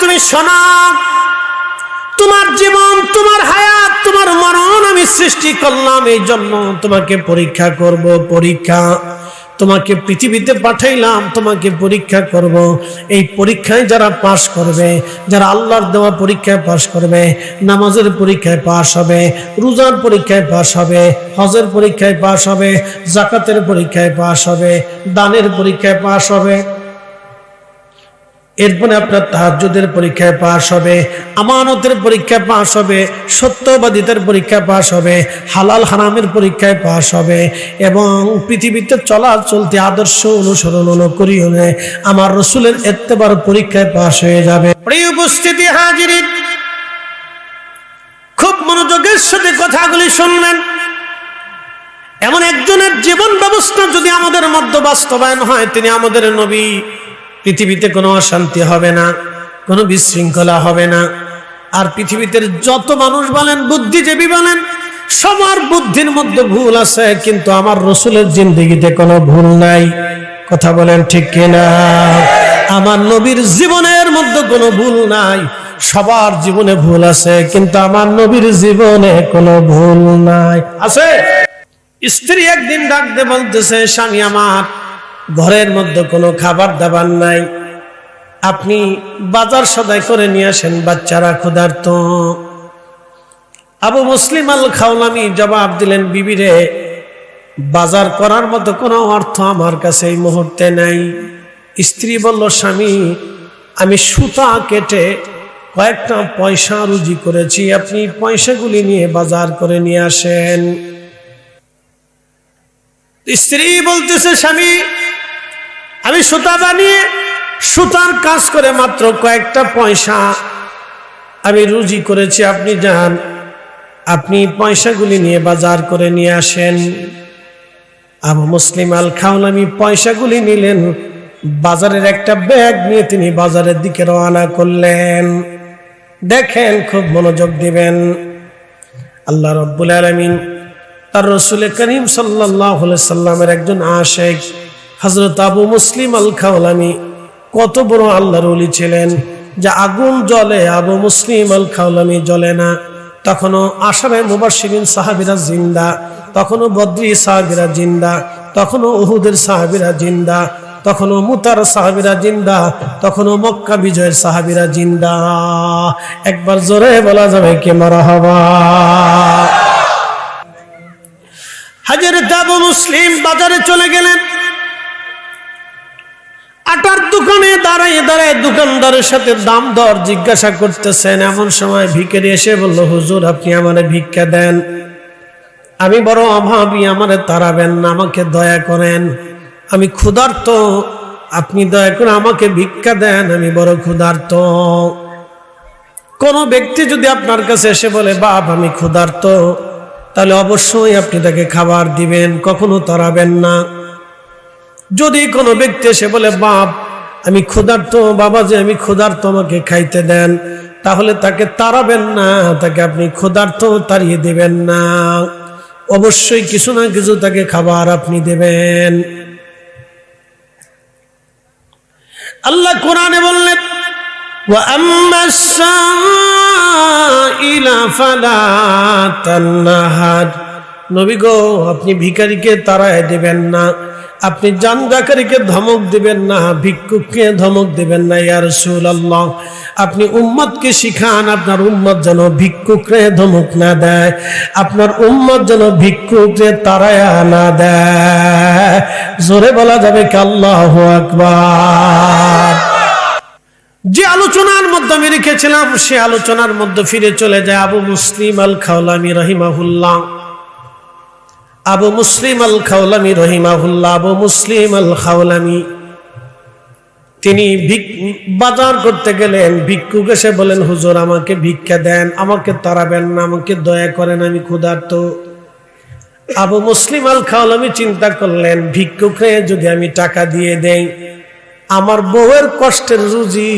তুমি শোনা, তোমার জীবন, তোমার হায়াত, তোমার মরণ আমি সৃষ্টি করলাম, এই জন্য তোমাকে পরীক্ষা করব, পরীক্ষা তোমাকে পৃথিবীতে পাঠাইলাম, তোমাকে পরীক্ষা করব। এই পরীক্ষায় যারা পাশ করবে, যারা আল্লাহর দেওয়া পরীক্ষায় পাশ করবে, নামাজের পরীক্ষায় পাশ হবে, রোজার পরীক্ষায় পাশ হবে, হজের পরীক্ষায় পাশ হবে, জাকাতের পরীক্ষায় পাশ হবে, দানের পরীক্ষায় পাশ হবে। এরপরে আপনার তাহাজ্জুদের পরীক্ষায় পাশ হবে, আমানতের পরীক্ষায় পাশ হবে, সত্যবাদিতার পরীক্ষায় পাশ হবে, হালাল হারামের পরীক্ষায় পাশ হবে এবং পৃথিবীতে চলা চলতে আদর্শ অনুসরণ করিও আমার রসুলের এত্তেবার পরীক্ষায় পাশ হয়ে যাবে। উপস্থিতি হাজির, খুব মনোযোগের সাথে কথাগুলি শুনলেন এমন একজনের জীবন ব্যবস্থা যদি আমাদের মধ্যে বাস্তবায়ন হয়, তিনি আমাদের নবী। পৃথিবীতে কোনো অশান্তি হবে না, কোনো বিশৃঙ্খলা হবে না। আর পৃথিবীতে যত মানুষ বলেন, বুদ্ধিজীবী বলেন, সবার বুদ্ধির মধ্যে ভুল আছে, কিন্তু আমার রসুলের জিন্দগিতে কোনো ভুল নাই। কথা বলেন ঠিক কিনা? আমার নবীর জীবনের মধ্যে কোনো ভুল নাই, সবার জীবনে ভুল আছে, কিন্তু আমার নবীর জীবনে কোনো ভুল নাই। আছে? স্ত্রী একদিন ডাকতে বলতেছে, স্বামী আমার ঘরের মধ্যে কোনো খাবার দাবার নাই। আপনি বাজার সদাই করে নিয়ে আসেন বাচ্চারা ক্ষুধার্ত। আবু মুসলিম আল খাওলামি জবাব দিলেন, বিবিরে, বাজার করার মতো কোনো অর্থ আমার কাছে এই মুহূর্তে নাই। স্ত্রী বলল, স্বামী, আমি সুতা কেটে কয়েকটা পয়সা রুজি করেছি। আপনি পয়সাগুলি নিয়ে বাজার করে নিয়ে আসেন। স্ত্রী বলতেছে, স্বামী আমি সুতা বানিয়ে, সুতার কাজ করে মাত্র কয়েকটা পয়সা আমি রুজি করেছি। আপনি যান আপনি পয়সাগুলি নিয়ে বাজার করে নিয়ে আসেন। আবু মুসলিম আল খাউলামি পয়সাগুলি নিলেন, বাজারের একটা ব্যাগ নিয়ে তিনি বাজারের দিকে রওনা করলেন। দেখেন, খুব মনোযোগ দিবেন। আল্লাহ রব্বুল আলমিন তার রসুল করিম সাল্লাহ সাল্লামের একজন আশেখ হজরত আবু মুসলিম আল খাওলামি কত বড় আল্লাহর অলি ছিলেন যে আগুন জ্বলে আবু মুসলিম আল খাওলামি জ্বলে না। তখনও আসামে মুবাসিরিন সাহাবিরা জিন্দা, তখনও বদ্রি সাহাবিরা জিন্দা, তখনও উহুদের সাহাবিরা জিন্দা, তখনও মুতার সাহাবিরা জিন্দা, তখনও মক্কা বিজয়ের সাহাবিরা জিন্দা। একবার জোরে বলা যাবে কে মারা হবা। হাজার আবু মুসলিম বাজারে চলে গেলেন। আটার দোকানে দাঁড়ায় দাঁড়ায় দোকানদারের সাথে দাম দর জিজ্ঞাসা করতেছেন। এমন সময় ভিকেরি এসে বলল, হুজুর, আপনি আমারে ভিক্ষা দেন। আমি বড় অভাবী, আমারে তাড়াবেন না, আমাকে দয়া করেন। আমি ক্ষুধার্ত, আপনি দয়া করে আমাকে ভিক্ষা দেন, আমি বড় ক্ষুধার্ত। কোন ব্যক্তি যদি আপনার কাছে এসে বলে, বাপ, আমি ক্ষুধার্ত, তাহলে অবশ্যই আপনি তাকে খাবার দিবেন, কখনো তাড়াবেন না। যদি কোনো ব্যক্তি এসে বলে বাপ আমি ক্ষুধার্ত বাবা যে আমি ক্ষুধার্ত আমাকে খাইতে দেন তাহলে তাকে তাড়াবেন না তাকে আপনি ক্ষুধার্ত তাড়িয়ে দেবেন না অবশ্যই কিছু না কিছু তাকে খাবার আপনি দেবেন আল্লাহ কোরআনে বললেন وأما السائل فلا تنهر নবী গো, আপনি ভিখারিকে তাড়ায় দেবেন না। আপনি জানজাকারীকে ধমক দিবেন না, ভিক্ষুককে ধমক দিবেন না ইয়ার আল্লাহ আপনি উম্মতকে শিখান, আপনার উম্মত যেন ভিক্ষুকরে ধমক না দেয়। আপনার উম্মত যেন ভিক্ষুকরে তারায়া না দেয়। জোরে বলা যাবে কি আল্লাহ আকবার। যে আলোচনার মধ্যে আমি রেখেছিলাম, সে আলোচনার মধ্যে ফিরে চলে যায় আবু মুসলিম আল খাওলামি রহিমাহুল্লাহ। আবু মুসলিম আল খাওলামি রহিমাহুল্লাহ, আবু মুসলিম আল খাওলামি তিনি বাজার করতে গেলেন, ভিক্ষুক এসে বলেন, হুজুর, আমাকে ভিক্ষা দেন, আমাকে তাড়াবেন না, আমাকে দয়া করেন, আমি ক্ষুধার্ত। আবু মুসলিম আল খাওলামি চিন্তা করলেন, ভিক্ষুকে যদি আমি টাকা দিয়ে দেই, আমার বউয়ের কষ্টের রুজি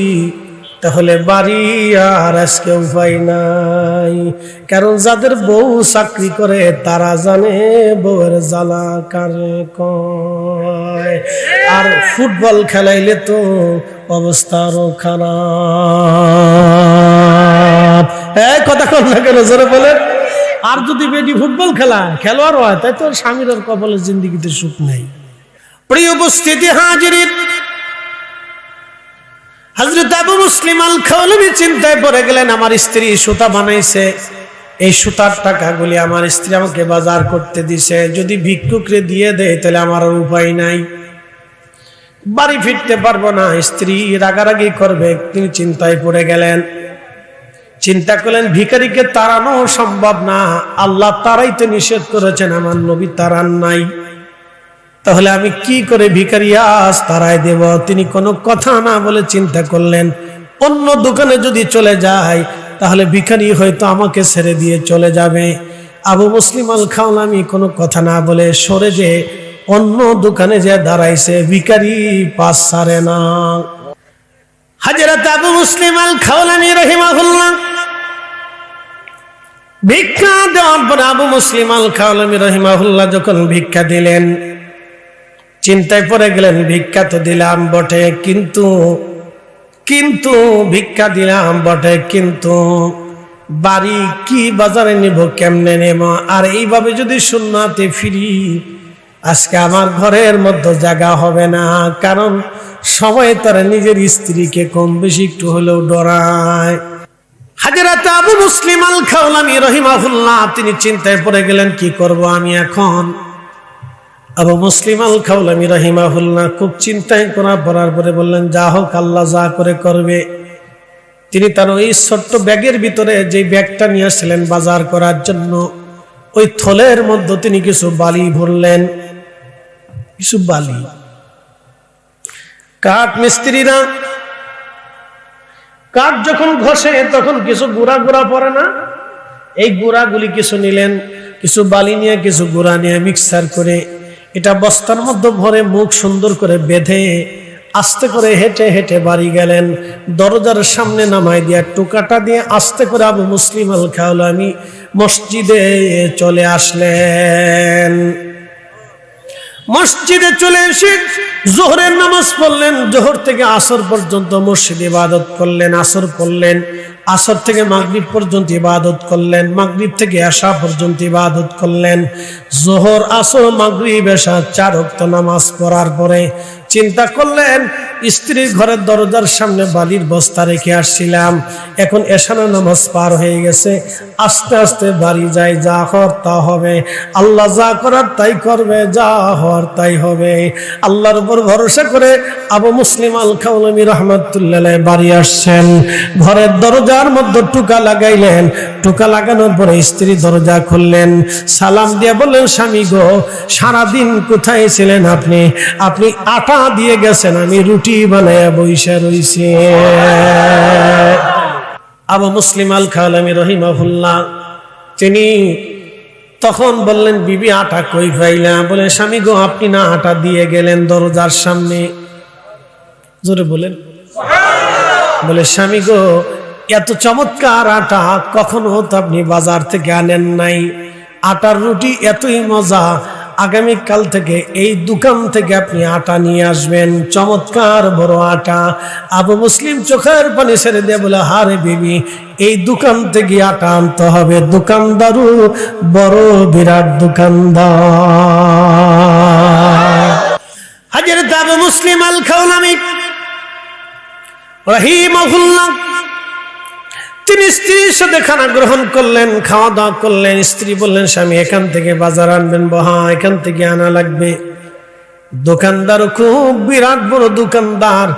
তাহলে বাড়ি আর আজকে উপায় নাই। কারণ যাদের বউ চাকরি করে, তারা জানে বউয়ের জ্বালা কারে আর ফুটবল খেলাইলে তো অবস্থা আরও খারাপ। এই কথা কন না কেন, জোরে বলেন। আর যদি বেটি ফুটবল খেলা, খেলোয়াড় হয়, তাই তো স্বামীর কপালের জিন্দিগিতে সুখ নেই। প্রিয় উপস্থিতি হাজির। হজরত আবু মুসলিম আল খাওয়ালবি চিন্তায় পড়ে গেলেন, আমার স্ত্রী সুতা বানাইছে। এই সুতার টাকাগুলি আমার স্ত্রী আমাকে বাজার করতে দিছে। যদি ভিক্ষুকরে দিয়ে দেয়, তাহলে আমার উপায় নাই। বাড়ি ফিরতে পারব না। স্ত্রী রাগারাগি করবে। তিনি চিন্তায় পড়ে গেলেন। চিন্তা করলেন, ভিখারিকে তাড়ানো সম্ভব না। আল্লাহ তারাইতে নিষেধ করেছেন, আমার নবী তারান নাই। তাহলে আমি কি করে ভিকারিয়াস তারাই দেব? তিনি কোনো কথা না বলে চিন্তা করলেন। অন্য দোকানে যদি চলে যায়, তাহলে ভিখারি হয়তো আমাকে ছেড়ে দিয়ে চলে যাবে। আবু মুসলিম আল খাওলামি কোনো কথা না বলে সরে যে অন্য দোকানে যে দাঁড়াইছে, ভিখারি পাস সারে না। হাজরত আবু মুসলিম আল খাওলামি রহিমাহুল্লাহ, ভিক্ষা দেওয়ার পর আবু মুসলিম আল খাওলামি রহিমাহুল্লাহ যখন ভিক্ষা দিলেন চিন্তায় পড়ে গেলেন, ভিক্ষা তো দিলাম বটে, কিন্তু কিন্তু ভিক্ষা দিলাম বটে, কিন্তু বাড়ি কি বাজারে নিব, কেমনে নেব? আর এইভাবে যদি শূন্যতে ফিরি, আজকে আমার ঘরের মধ্যে জায়গা হবে না, কারণ সময় তারা নিজের স্ত্রীকে কম বেশি একটু হলেও ডরায়। হাজারাতে আবু মুসলিম আল খাওলামি রহিমাহুল্লাহ, তিনি চিন্তায় পড়ে গেলেন, কি করব আমি এখন? আবু মুসলিম আল খাউলামি রাহিমাহুল্লাহ খুব চিন্তায় করা পড়ার পরে বললেন, যা হোক, আল্লাহ যা করে করবে। তিনি তার ওই ছোট্ট ব্যাগের ভিতরে যে ব্যাগটা নিয়ে আসছিলেন বাজার করার জন্য, ওই থলের মধ্যে তিনি কিছু বালি ভরলেন। কিছু বালি। কাঠ মিস্ত্রিরা, কাঠ যখন ঘষে তখন কিছু গুড়া গুড়া পড়ে না? এই গুড়াগুলি কিছু নিলেন, কিছু বালি নিয়ে, কিছু গুড়া নিয়ে মিক্সার করে এটা বস্তার মধ্যে ভরে মুখ সুন্দর করে বেঁধে আস্তে করে হেঁটে হেঁটে বাড়ি গেলেন। দরজার সামনে নামাই দিয়া টুকাটা দিয়ে আস্তে করে আবু মুসলিম আল খাওলামি মসজিদে চলে আসলেন। মসজিদে চলে এসে জোহরের নামাজ পড়লেন, জোহর থেকে আসর পর্যন্ত মসজিদ ইবাদত করলেন, আসর পড়লেন আসর থেকে মাগরিব পর্যন্ত ইবাদত করলেন, মাগরিব থেকে আশা পর্যন্ত ইবাদত করলেন। জোহর, আসর, মাগরিব এসা চার নামাজ পড়ার পরে চিন্তা করলেন স্ত্রীর ঘরের দরজার সামনে বালির বস্তা রেখে আসছিলাম। এখন এশানা নামাজ পার হয়ে গেছে। আস্তে আস্তে বাড়ি যায় যা হর তা হবে। আল্লাহ যা করার তাই করবে, যা হর তাই হবে। আল্লাহর উপর ভরসা করে আবু মুসলিম আল খাউলামি রহমতুল্লাহ বাড়ি আসছেন। ঘরের দরজার মধ্যে টুকা লাগাইলেন। টুকা লাগানোর পরে স্ত্রী দরজা খুললেন। সালাম দিয়ে বললেন, স্বামী গো, সারাদিন কোথায় ছিলেন আপনি? আপনি আটা দিয়ে গেছেন, আমি রুটি বানায় বৈশা রইছি। আবু মুসলিম আল খালামি রহিমাহুল্লাহ, তিনি তখন বললেন, বিবি, আটা কই পাইলা বলে, স্বামী গো, আপনি না আটা দিয়ে গেলেন দরজার সামনে? জোরে বলেন। বলে, স্বামী গো, এত চমৎকার আটা কখনো তো আপনি বাজার থেকে আনেন নাই। আটার রুটি এতই মজা আগামীকাল থেকে এই দোকান থেকে আপনি আটা নিয়ে আসবেন। চমৎকার বড় আটা। আবু মুসলিম চোখের পানি ছেড়ে দিয়ে বলে, হারে বিবি, এই দোকান থেকে আটা আনতে হবে। দোকানদারও বড় বিরাট দোকানদার। হাজার আবু মুসলিম আল খাওলামি রহিমাহুল্লাহ তিনি স্ত্রীর সাথে খানা গ্রহণ করলেন, খাওয়া দাওয়া করলেন, স্ত্রী বললেন, স্বামী, এখান থেকে বাজার আনবেন বহা, এখান থেকে আনা লাগবে। দোকানদার খুব বিরাট বড় দোকানদার,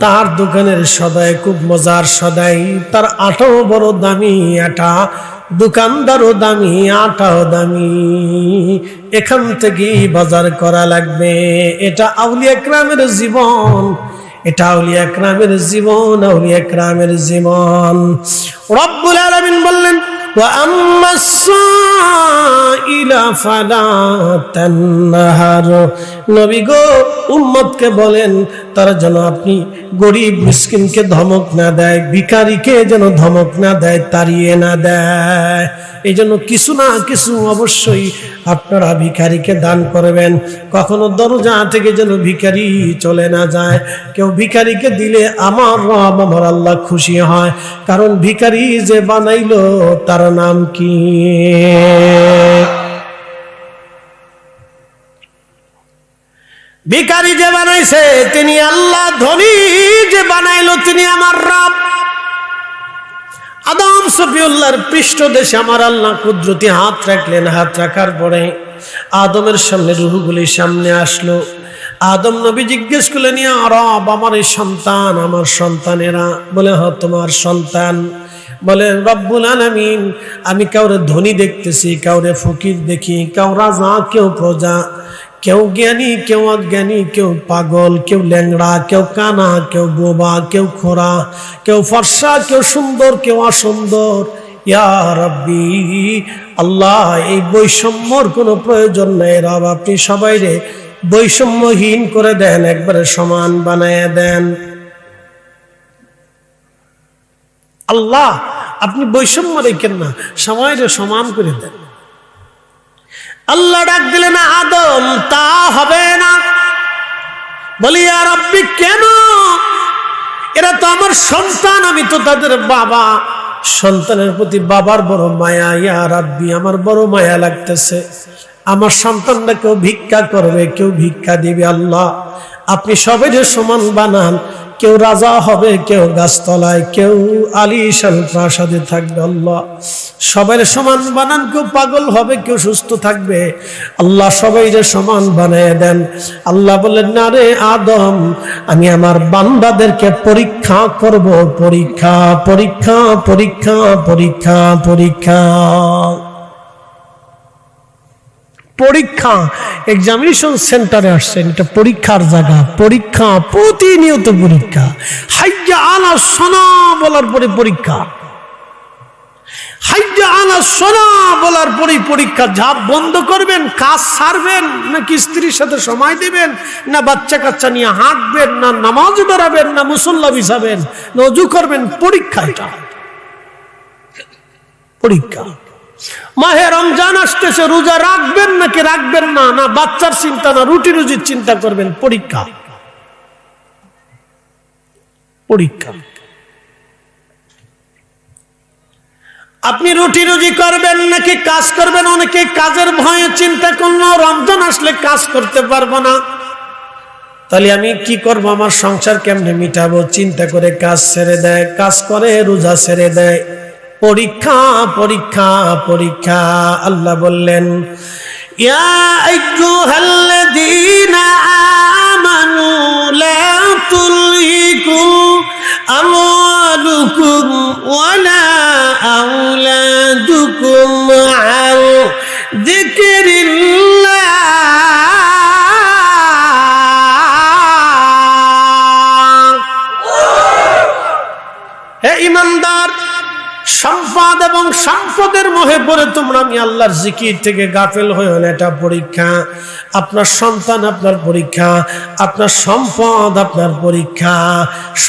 তার দোকানের সদাই খুব মজার সদাই, তার আটাও বড় দামি আটা, দোকানদারও দামি, আটাও দামি। এখান থেকেই বাজার করা লাগবে। এটা আউলিয়া গ্রামের জীবন। এটা আউলিয়া ক্রামের জীবন আউলিয়া ক্রামের জীবন রব্বুল আলামিন বললেন وأما السائل فلا تنهر নবী গো উম্মতকে বলেন তারা যেন আপনি গরিব মিসকিনকে ধমক না দেয় ভিকারিকে যেন ধমক না দেয় তাড়িয়ে না দেয় এই জন্য কিছু না কিছু অবশ্যই আপনারা ভিখারিকে দান করবেন। কখনো দরজা থেকে যেন ভিখারি চলে না যায়। কেউ ভিখারিকে দিলে আমার রব, আমার আল্লাহ খুশি হয়। কারণ ভিখারি যে বানাইল, তার নাম কি? ভিখারি যে বানাইছে, তিনি আল্লাহ ধনী যে বানাইলো, তিনি আমার রব। আদম সফিউল্লাহর পৃষ্ঠদেশে আমার আল্লাহ কুদরতি হাত রাখলেন, হাত রাখার পরে আদমের সামনে রুহুগুলি সামনে আসলো। আদম নবী জিজ্ঞেস করলেন, ইয়া রব, আমার এই সন্তান, আমার সন্তানেরা? বলে হ তোমার সন্তান। বলে, রব্বুল আলামিন, আমি কাউরে ধনী দেখতেছি, কাউরে ফকির দেখি, কেউ রাজা, কেউ প্রজা। কেউ জ্ঞানী, কেউ অজ্ঞানী, কেউ পাগল, কেউ ল্যাংড়া, কেউ কানা, কেউ বোবা, কেউ খোরা, কেউ ফর্সা, কেউ সুন্দর, কেউ অসুন্দর। আল্লাহ, এই বৈষম্যর কোনো প্রয়োজন নেই রব, আপনি সবাইরে বৈষম্যহীন করে দেন, একবারে সমান বানায় দেন। আল্লাহ, আপনি বৈষম্য রেখেন না সবাইরে সমান করে দেন। আল্লাহ ডাক দিলেন আদম, তা হবে না। বলি আর আপনি কেন? এরা তো আমার সন্তান, আমি তো তাদের বাবা। সন্তানের প্রতি বাবার বড় মায়া, ইয়া রাব্বি, আমার বড় মায়া লাগতেছে। আমার সন্তানরা কেউ ভিক্ষা করবে, কেউ ভিক্ষা দিবে আল্লাহ। আপনি সবাই সমান বানান কেউ রাজা হবে, কেউ গাছতলায়, কেউ আলিশান প্রাসাদে থাকবে আল্লাহ। সবাই সমান বানান, কেউ পাগল হবে, কেউ সুস্থ থাকবে। আল্লাহ সবাই যে সমান বানিয়ে দেন। আল্লাহ বলেন না রে আদম, আমি আমার বান্দাদেরকে পরীক্ষা করব। পরীক্ষা পরীক্ষা পরীক্ষা পরীক্ষা পরীক্ষা। পরীক্ষা এক্সামিনেশন সেন্টারে আসছেন, এটা পরীক্ষার জায়গা, পরীক্ষা, প্রতিনিয়ত পরীক্ষা। হাইয়া আলা সোনা বলার পরে পরীক্ষা। হাইয়া আলা সোনা বলার পরে পরীক্ষা। ঝাপ বন্ধ করবেন, কাজ সারবেন, নাকি স্ত্রীর সাথে সময় দিবেন, না বাচ্চা কাচ্চা নিয়ে হাঁটবেন, না নামাজ বেড়াবেন না মুসল্লা বিছাবেন, না করবেন, পরীক্ষা এটা। পরীক্ষা। মাহে রমজান আসতেছে, রোজা রাখবেন নাকি রাখবেন না? না, বাচ্চার চিন্তা না, রুটি রুজির চিন্তা করবেন, পরীক্ষা। পরীক্ষা। আপনি রুটি রুজি করবেন নাকি কাজ করবেন? অনেকে কাজের ভয়ে চিন্তা করল, রমজান আসলে কাজ করতে পারব না। তাহলে আমি কি করব? আমার সংসার কেমনে মিটাবো? চিন্তা করে কাজ ছেড়ে দেয়, কাজ করে, রোজা ছেড়ে দেয়। পরীক্ষা পরীক্ষা পরীক্ষা। আল্লাহ বললেন ইয়া আইয়ুহাল্লাযীনা আমানু লা সম্পদের মোহে পড়ে তোমরা আমি আল্লাহর জিকির থেকে গাফেল হয়ে না এটা পরীক্ষা। আপনার সন্তান আপনার পরীক্ষা, আপনার সম্পদ আপনার পরীক্ষা।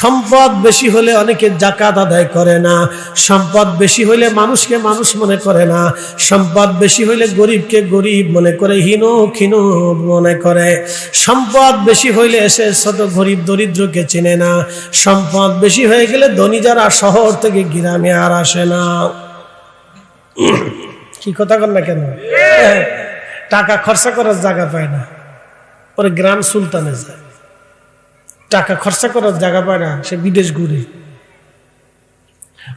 সম্পদ বেশি হলে অনেকে জাকাত আদায় করে না। সম্পদ বেশি হলে মানুষকে মানুষ মনে করে না। সম্পদ বেশি হলে গরিবকে গরিব মনে করে হীন ক্ষীণ মনে করে। সম্পদ বেশি হইলে এসে ছোট গরিব দরিদ্রকে চেনে না। সম্পদ বেশি হয়ে গেলে ধনী যারা শহর থেকে গ্রামে আর আসে না। কি কথা না কেন? টাকা খরচা করার জায়গা পায় না। পরে গ্রাম সুলতানে যায়। টাকা খরচা করার জায়গা পায় না, সে বিদেশ ঘুরে।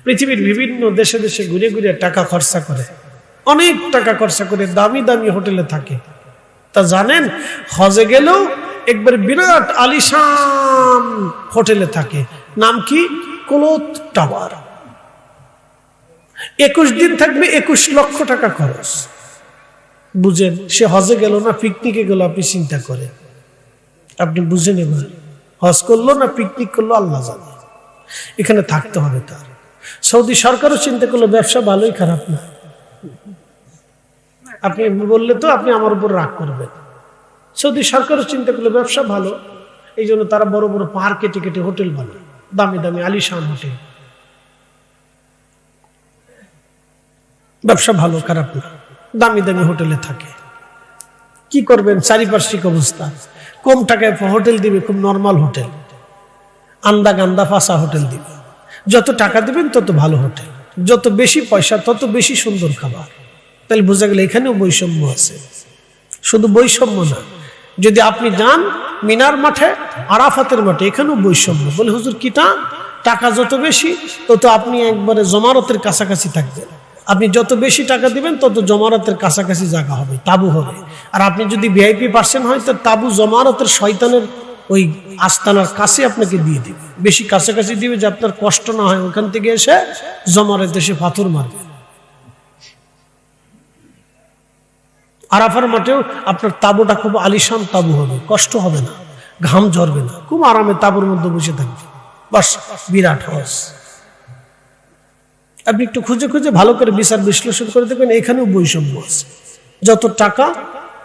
পৃথিবীর বিভিন্ন দেশে দেশে ঘুরে ঘুরে টাকা খরচা করে। অনেক টাকা খরচা করে দামি দামি হোটেলে থাকে। তা জানেন, হজে গেলেও একবার বিরাট আলিশান হোটেলে থাকে। নাম কি? কোলত টাওয়ার। একুশ দিন থাকবে, একুশ লক্ষ টাকা খরচ। বুঝেন সে হজে গেল না, পিকনিকে গেল, আপনি চিন্তা করেন। আপনি বুঝে নেবেন, হজ করল না, পিকনিক করল, আল্লাহ জানে। এখানে থাকতে হবে তার। সৌদি সরকারও চিন্তা করল, ব্যবসা ভালোই খারাপ না। আপনি বললে তো আপনি আমার উপর রাগ করবেন। সৌদি সরকারও চিন্তা করল, ব্যবসা ভালো। এই জন্য তারা বড় বড় পাহাড় কেটে কেটে হোটেল বানায়, দামি দামি আলিশান হোটেল। ব্যবসা ভালো, খারাপ না। দামি দামি হোটেলে থাকে। কি করবেন? চারিপার্শ্বিক অবস্থা। কম টাকায় হোটেল দিবে, খুব নর্মাল হোটেল। আন্দা গান্দা ফাঁসা হোটেল দিবে। যত টাকা দিবেন, তত ভালো হোটেল। যত বেশি পয়সা, তত বেশি সুন্দর খাবার। তাহলে বোঝা গেলে এখানেও বৈষম্য আছে। শুধু বৈষম্য না, যদি আপনি যান মিনার মাঠে, আরাফাতের মাঠে, এখানেও বৈষম্য। বলে, হুজুর, কিটা? টাকা যত বেশি, তত আপনি একবারে জমারতের কাছাকাছি থাকবেন। আপনি যত বেশি টাকা দিবেন, তত জমারতের কাছাকাছি জায়গা হবে, তাবু হবে। আর আপনি যদি ভিআইপি পার্সেন্ট হয়, তো তাবু জমারতের শয়তানের ওই আস্তানার কাছে আপনাকে দিয়ে দিবে। বেশি কাছাকাছি দিবে যে আপনার কষ্ট না হয় ওখান থেকে এসে জমারের দেশে পাথর মারবে। আরাফার মাঠেও আপনার তাবুটা খুব আলিশান তাবু হবে, কষ্ট হবে না, ঘাম ঝরবে না, খুব আরামে তাবুর মধ্যে বসে থাকবে। বাস, বিরাট হাউস আপনি একটু খুঁজে খুঁজে ভালো করে বিচার বিশ্লেষণ করে দেখবেন এখানেও বৈষম্য আছে। যত টাকা,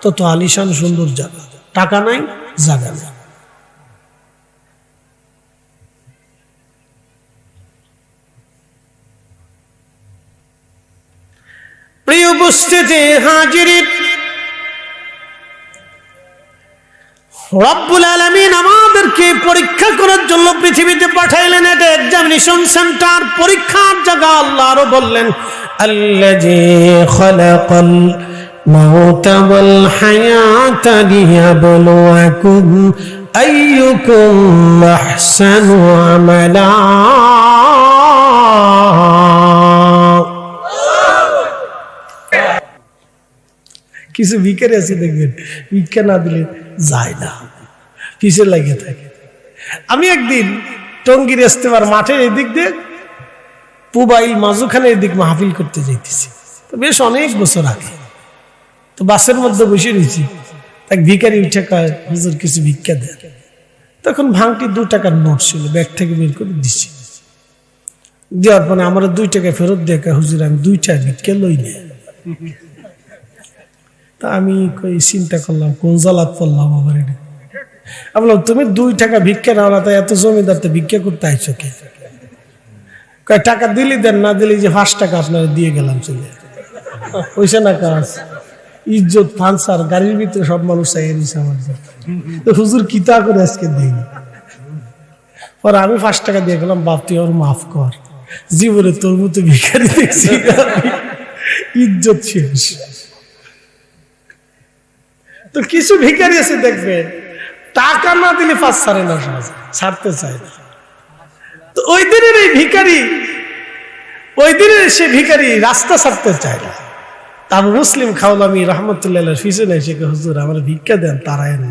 তত আলিশান সুন্দর জায়গা। টাকা নাই, জায়গা নাই। প্রিয় উপস্থিতি হাজিরি রব্বুল আলমিন আমাদেরকে পরীক্ষা করার জন্য পৃথিবীতে পাঠাইলেন এটা এক্সামিনেশন সেন্টার পরীক্ষার জায়গা আল্লাহ আরও বললেন আল্লাজি কিছু ভিকারি আছে দেখবেন, ভিক্ষা না দিলে যায় না। পিছে লাগে থাকে? আমি একদিন টঙ্গির ইস্তেমার মাঠের এদিক দিয়ে পুবাইল মাজুখানের এদিক মাহফিল করতে যাইতেছি। তো বেশ অনেক বছর আগে। তো বাসের মধ্যে বসে রয়েছি। এক ভিকারি উঠে কয়, হুজুর, কিছু ভিক্ষা দেয় তখন ভাঙটি দু টাকার নোট ছিল, ব্যাগ থেকে বের করে দিছি। দেওয়ার পরে আমার দুই টাকা ফেরত দিয়ে হুজুর, আমি দুইটা ভিক্ষা লই না। তা আমি চিন্তা করলাম, কোন জালাত পড়লাম আবার এটা? আমি বললাম, তুমি দুই টাকা ভিক্ষা নাও না তাই এত জমিদার তো ভিক্ষা করতে আইছো কে? কয়, টাকা দিলি দেন, না দিলি যে পাঁচ টাকা আপনারা দিয়ে গেলাম চলে। ওইসে না কাজ ইজ্জত ফান্সার গাড়ির ভিতরে সব মানুষ চাই দিছে আমার। তো হুজুর কিতা করে আজকে দিই পরে আমি পাঁচ টাকা দিয়ে গেলাম, বাপ, তুই ওর মাফ কর। জীবনে তোর মতো ভিখারি দেখছি ইজ্জত শেষ। তো কিছু ভিকারি আছে দেখবেন টাকা না দিলে পাঁচ সাড়ে না সহজে ছাড়তে চায় না। তো ওই দিনের এই ভিকারি ওই দিনের সে ভিকারি রাস্তা ছাড়তে চায় না। তার মুসলিম খাওলামি রহমতুল্লাহ ফিসে নাই, সে হুজুর, আমার ভিক্ষা দেন তারাই না।